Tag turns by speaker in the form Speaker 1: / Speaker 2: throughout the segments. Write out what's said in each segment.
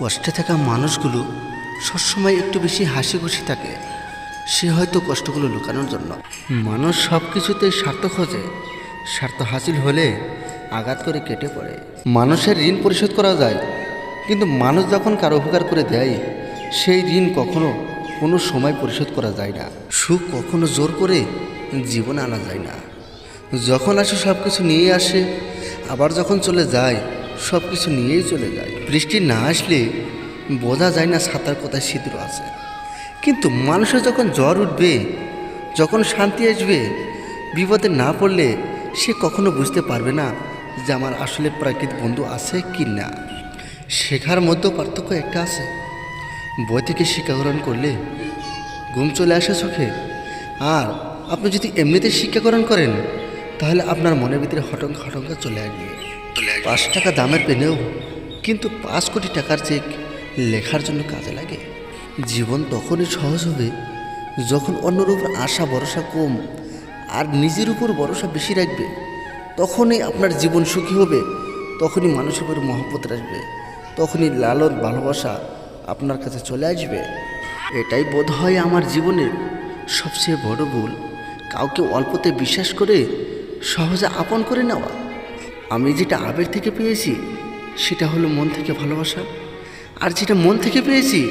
Speaker 1: কষ্টে থাকা মানুষগুলো সবসময় একটু বেশি হাসি খুশি থাকে। সে হয়তো কষ্টগুলো লুকানোর জন্য। মানুষ সব কিছুতেই স্বার্থ খোঁজে। স্বার্থ হাসিল হলে আঘাত করে কেটে পড়ে। মানুষের ঋণ পরিশোধ করা যায়। কিন্তু মানুষ যখন কারও উপকার করে দেয়, সেই ঋণ কখনো কোনো সময় পরিশোধ করা যায় না। সুখ কখনো জোর করে জীবনে আনা যায় না। যখন আসে সব কিছু নিয়ে আসে, আবার যখন চলে যায় সব কিছু নিয়েই চলে যায়। বৃষ্টি না আসলে বোঝা যায় না সাঁতার কোথায় সিঁদুর আছে। কিন্তু মানুষের যখন জ্বর উঠবে, যখন শান্তি আসবে, বিপদে না পড়লে সে কখনো বুঝতে পারবে না যে আমার আসলে প্রাকৃত বন্ধু আছে কি না। শেখার মধ্যেও পার্থক্য একটা আছে। বই থেকে শিক্ষা গ্রহণ করলে ঘুম চলে আসে চোখে। আর আপনি যদি এমনিতে শিক্ষা গ্রহণ করেন, তাহলে আপনার মনের ভিতরে হটঙ্কা হটঙ্কা চলে আসবে। পাঁচ টাকা দামের পেনেও কিন্তু পাঁচ কোটি টাকার চেক লেখার জন্য কাজে লাগে। জীবন তখনই সহজ হবে যখন অন্যের উপর আশা ভরসা কম আর নিজের উপর ভরসা বেশি রাখবে। তখনই আপনার জীবন সুখী হবে, তখনই মানুষের উপর মহব্বত আসবে তখনই লালন ভালোবাসা আপনার কাছে চলে আসবে। এটাই বোধ হয় আমার জীবনের সবচেয়ে বড় ভুল। কাউকে অল্পতে বিশ্বাস করে সহজে আপন করে নেওয়া। আমি যেটা আবেগ থেকে পেয়েছি, সেটা হলো মন থেকে ভালোবাসা। আর যেটা মন থেকে পেয়েছি,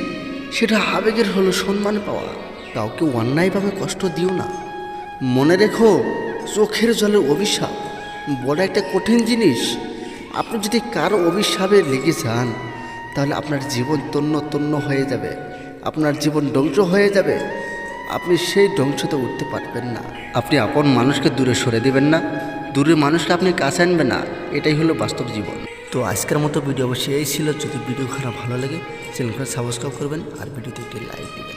Speaker 1: সেটা আবেগের হলো সম্মান পাওয়া। কাউকে অন্যায়ভাবে কষ্ট দিও না। মনে রেখো, চোখের জলের অভিশাপ, বড় একটা কঠিন জিনিস। আপনি যদি কারও অভিশাপে লেগে যান, তাহলে আপনার জীবন তন্ন তন্ন হয়ে যাবে। আপনার জীবন ধ্বংস হয়ে যাবে। আপনি সেই ধ্বংসতে উঠতে পারবেন না। আপনি আপন মানুষকে দূরে সরে দেবেন না। দূরের মানুষকে আপনি কাছে আনবে না, এটাই হলো বাস্তব জীবন। তো আজকের মতো ভিডিও অবশ্যই এই ছিল। যদি ভিডিও খারাপ ভালো লাগে, চ্যানেলটা সাবস্ক্রাইব করবেন আর ভিডিওতে একটি লাইক দেবেন।